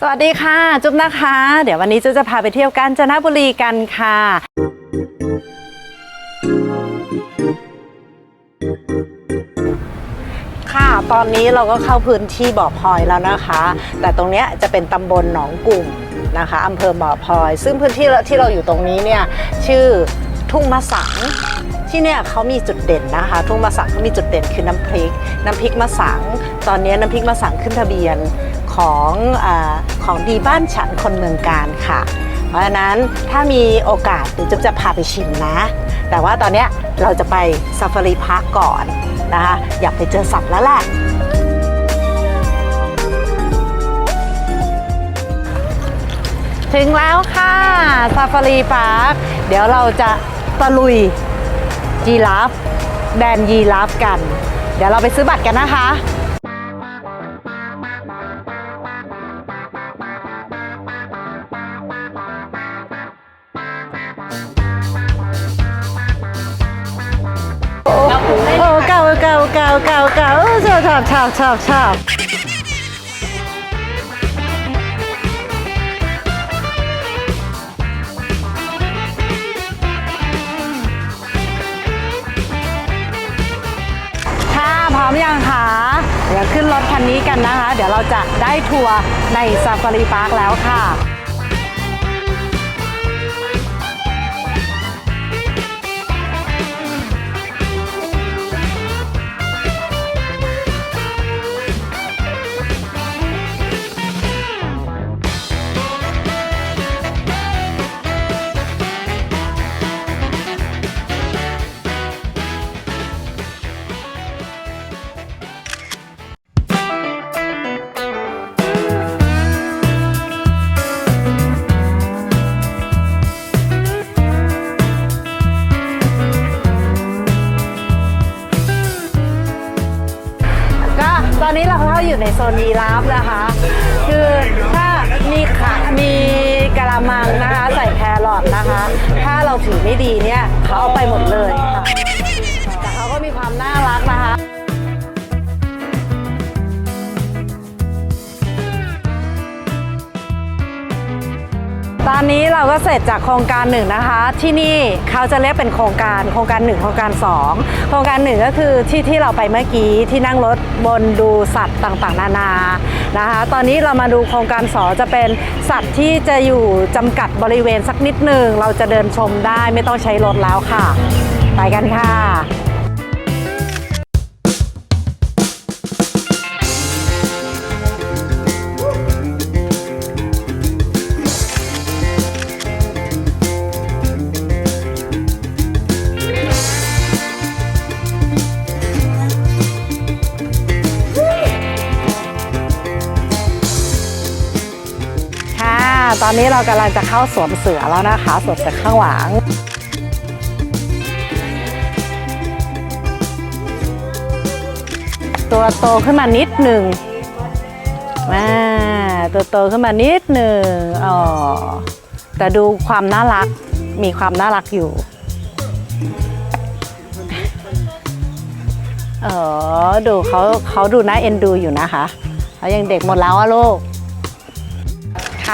สวัสดีค่ะ จุ๊บนะคะ เดี๋ยววันนี้จุ๊บจะพาไปเที่ยวกาญจนบุรีกันค่ะ ค่ะ ตอนนี้เราก็เข้าพื้นที่บ่อพลอยแล้วนะคะ แต่ตรงเนี้ยจะเป็นตำบลหนองกลุ่มนะคะอำเภอบ่อพลอย ซึ่งพื้นที่ที่เราอยู่ตรงนี้เนี่ยชื่อทุ่งมะสังที่เนี่ยเขามีจุดเด่นนะคะ ทุ่งมะสังเขามีจุดเด่นคือน้ำพริก น้ำพริกมะสัง ตอนนี้น้ำพริกมะสังขึ้นทะเบียน ของอของดีบ้านฉันคนเมืองการค่ะ เพราะฉะนั้นถ้ามีโอกาสเดี๋ยวจุ๊บจะพาไปชิมนะ แต่ว่าตอนเนี้ยเราจะไปซาฟารีพาร์คก่อนนะคะอยากไปเจอสัตว์แล้วแหละถึงแล้วค่ะซาฟารีพาร์คเดี๋ยวเราจะตะลุยยีราฟแดนยีราฟกัน เดี๋ยวเราไปซื้อบัตรกันนะคะ เก่าเก่าชอบชอบชอบชอบชอบค่ะพร้อมยังคะเดี๋ยวขึ้นรถคันนี้กันนะคะ เดี๋ยวเราจะได้ทัวร์ในซาฟารีพาร์คแล้วค่ะ อยู่ในโซนยีราฟนะคะ คือถ้ามีขามีกะละมังนะคะ ใส่แครอทนะคะ ถ้าเราถือไม่ดีเนี่ยเขาเอาไปหมดเลยค่ะ อนนี้เราก็เสร็จจากโครงการหนึ่งนะคะ ที่นี่เขาจะเรียกเป็นโครงการโครงการหนึ่งโครงการสองโครงการหนึ่งก็คือที่ที่เราไปเมื่อกี้ที่นั่งรถบนดูสัตว์ต่างๆ นานานะคะ ตอนนี้เรามาดูโครงการสองจะเป็นสัตว์ที่จะอยู่จำกัดบริเวณสักนิดหนึ่งเราจะเดินชมได้ไม่ต้องใช้รถแล้วค่ะ ไปกันค่ะ ตอนนี้เรากำลังจะเข้าสวนเสือแล้วนะคะสวนเสือข้างหลังตัวโตขึ้นมานิดหนึ่งมาตัวโตขึ้นมานิดหนึ่งอ๋อแต่ดูความน่ารักมีความน่ารักอยู่เออดูเขาเขาดูน่าเอ็นดูอยู่นะคะเขายังเด็กหมดแล้วอะลูก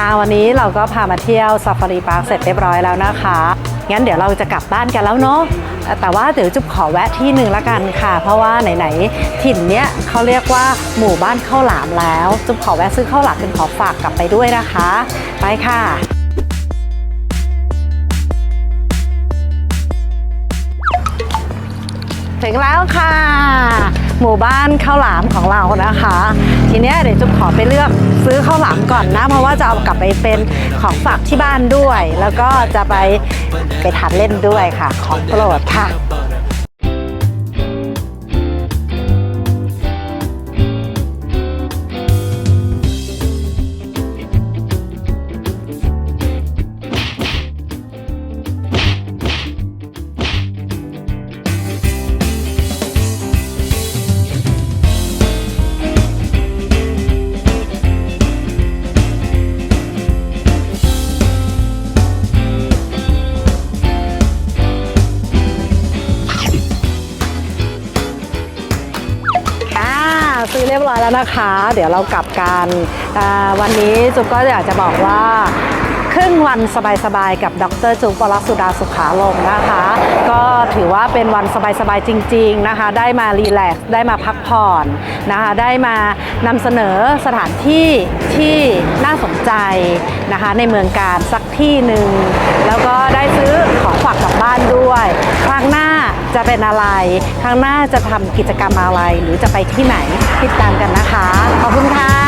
ค่ะวันนี้เราก็พามาเที่ยวซาฟารีพาร์คเสร็จเรียบร้อยแล้วนะคะ งั้นเดี๋ยวเราจะกลับบ้านกันแล้วเนาะแต่ว่าเดี๋ยวจุ๊บขอแวะที่หนึ่งละกันค่ะ เพราะว่าไหนๆถิ่นเนี้ยเขาเรียกว่าหมู่บ้านข้าวหลามแล้ว จุ๊บขอแวะซื้อข้าวหลามเป็นขอฝากกลับไปด้วยนะคะ ไปค่ะ ถึงแล้วค่ะ หมู่บ้านข้าวหลามของเรานะคะ ทีนี้เดี๋ยวจุ๊บขอไปเลือกซื้อข้าวหลามก่อนนะ เพราะว่าจะเอากลับไปเป็นของฝากที่บ้านด้วย แล้วก็จะไปไปทานเล่นด้วยค่ะ ของโปรดค่ะ ร้อยแล้วนะคะ เดี๋ยวเรากลับกันวันนี้จุ๊บก็อยากจะบอกว่าครึ่งวันสบายๆ กับดรจุ๊บปรสุดาสุขาลมนะคะ ก็ถือว่าเป็นวันสบายๆ จริง ๆนะคะ ได้มารีแลกซ์ได้มาพักผ่อนนะคะ ได้มานำเสนอสถานที่ที่น่าสนใจนะคะ ในเมืองการสักที่หนึ่งแล้วก็ได้ซื้อของฝากกลับบ้านด้วย ครั้งหน้า จะเป็นอะไรครั้งหน้าจะทำกิจกรรมอะไร หรือจะไปที่ไหนติดตามกันนะคะ ขอบคุณค่ะ